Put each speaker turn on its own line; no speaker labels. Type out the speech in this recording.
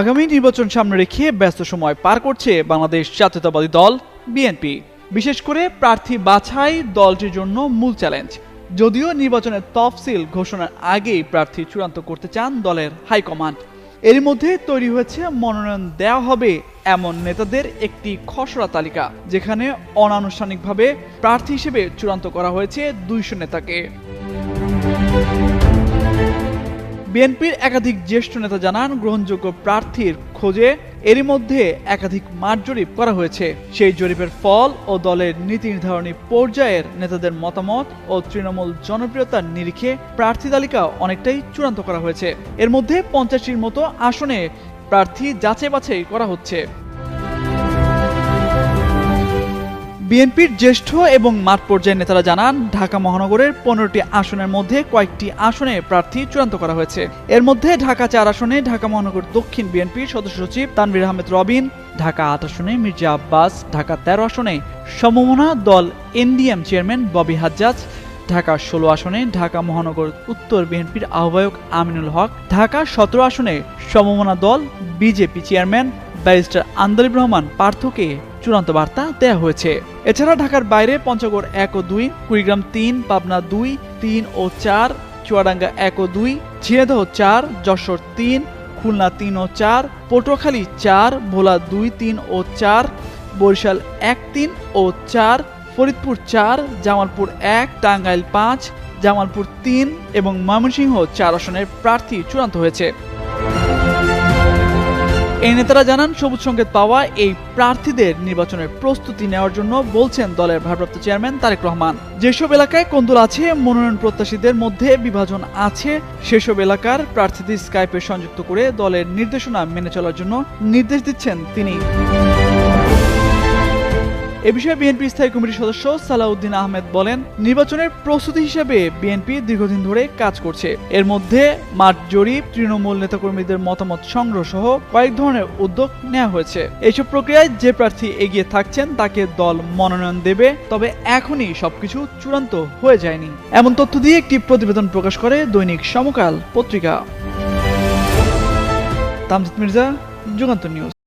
আগামী নির্বাচন সামনে রেখে ব্যস্ত সময় পার করছে বাংলাদেশ জাতীয়তাবাদী দল, বিএনপি। বিশেষ করে প্রার্থী বাছাই দলটির জন্য মূল চ্যালেঞ্জ। যদিও নির্বাচনের তফসিল ঘোষণার আগেই প্রার্থী চূড়ান্ত করতে চান দলের হাইকমান্ড। এর মধ্যে তৈরি হয়েছে মনোনয়ন দেওয়া হবে এমন নেতাদের একটি খসড়া তালিকা, যেখানে অনানুষ্ঠানিকভাবে প্রার্থী হিসেবে চূড়ান্ত করা হয়েছে দুইশো নেতাকে। বিএনপির একাধিক জ্যেষ্ঠ নেতা জানান গ্রহণযোগ্য প্রার্থীর খোঁজে এরই মধ্যে একাধিক মাঠ জরিপ করা হয়েছে। সেই জরিপের ফল ও দলের নীতি নির্ধারণী পর্যায়ের নেতাদের মতামত ও তৃণমূল জনপ্রিয়তার নিরিখে প্রার্থী তালিকা অনেকটাই চূড়ান্ত করা হয়েছে। এর মধ্যে পঞ্চাশটির মতো আসনে প্রার্থী যাচাই বাছাই করা হচ্ছে। বিএনপির জ্যেষ্ঠ এবং মাঠ পর্যায়ের নেতারা জানান, ঢাকা মহানগরের পনেরোটি আসনের মধ্যে কয়েকটি আসনে প্রার্থী চূড়ান্ত করা হয়েছে। এর মধ্যে ঢাকা চার আসনে, ঢাকা মহানগর দক্ষিণ বিএনপির সদস্য সচিব তানভীর আহমেদ রবিন, ঢাকা আট আসনে মির্জা আব্বাস, ঢাকা তেরো আসনে সমমনা দল এনডিএম চেয়ারম্যান ববি হাজ্জাজ, ঢাকা ষোলো আসনে ঢাকা মহানগর উত্তর বিএনপির আহ্বায়ক আমিনুল হক, ঢাকা সতেরো আসনে সমমনা দল BJP chairman barrister Andaleeb Rahman পার্থকে চূড়ান্ত বার্তা দেওয়া হয়েছে। এছাড়া ঢাকার বাইরে পঞ্চগড় এক ও দুই, কুড়িগ্রাম তিন, পাবনা দুই, তিন ও চার, চুয়াডাঙ্গা এক ও দুই, ঝিনাইদহ চার, যশোর তিন, খুলনা তিন ও চার, পটুয়াখালী চার, ভোলা দুই, তিন ও চার, বরিশাল এক, তিন ও চার, ফরিদপুর চার, জামালপুর এক, টাঙ্গাইল পাঁচ, জামালপুর তিন এবং ময়মনসিংহ চার আসনের প্রার্থী চূড়ান্ত হয়েছে। এই নেতারা জানান, সবুজ সংকেত পাওয়া এই প্রার্থীদের নির্বাচনের প্রস্তুতি নেওয়ার জন্য বলছেন দলের ভারপ্রাপ্ত চেয়ারম্যান তারেক রহমান। যেসব এলাকায় কোন্দল আছে, মনোনয়ন প্রত্যাশীদের মধ্যে বিভাজন আছে, সেসব এলাকার প্রার্থীদের স্কাইপে সংযুক্ত করে দলের নির্দেশনা মেনে চলার জন্য নির্দেশ দিচ্ছেন তিনি। এ বিষয়ে বিএনপি স্থায়ী কমিটির সদস্য সালাউদ্দিন আহমেদ বলেন, নির্বাচনের প্রস্তুতি হিসেবে বিএনপি দীর্ঘদিন ধরে কাজ করছে। এর মধ্যে মাঠ জরিপ, তৃণমূল নেতাকর্মীদের মতামত সংগ্রহ সহ কয়েক ধরনের উদ্যোগ নেওয়া হয়েছে। এইসব প্রক্রিয়ায় যে প্রার্থী এগিয়ে থাকছেন তাকে দল মনোনয়ন দেবে, তবে এখনই সবকিছু চূড়ান্ত হয়ে যায়নি। এমন তথ্য দিয়ে একটি প্রতিবেদন প্রকাশ করে দৈনিক সমকাল পত্রিকা। তামজিদ মির্জা যুগান্ত নিউজ।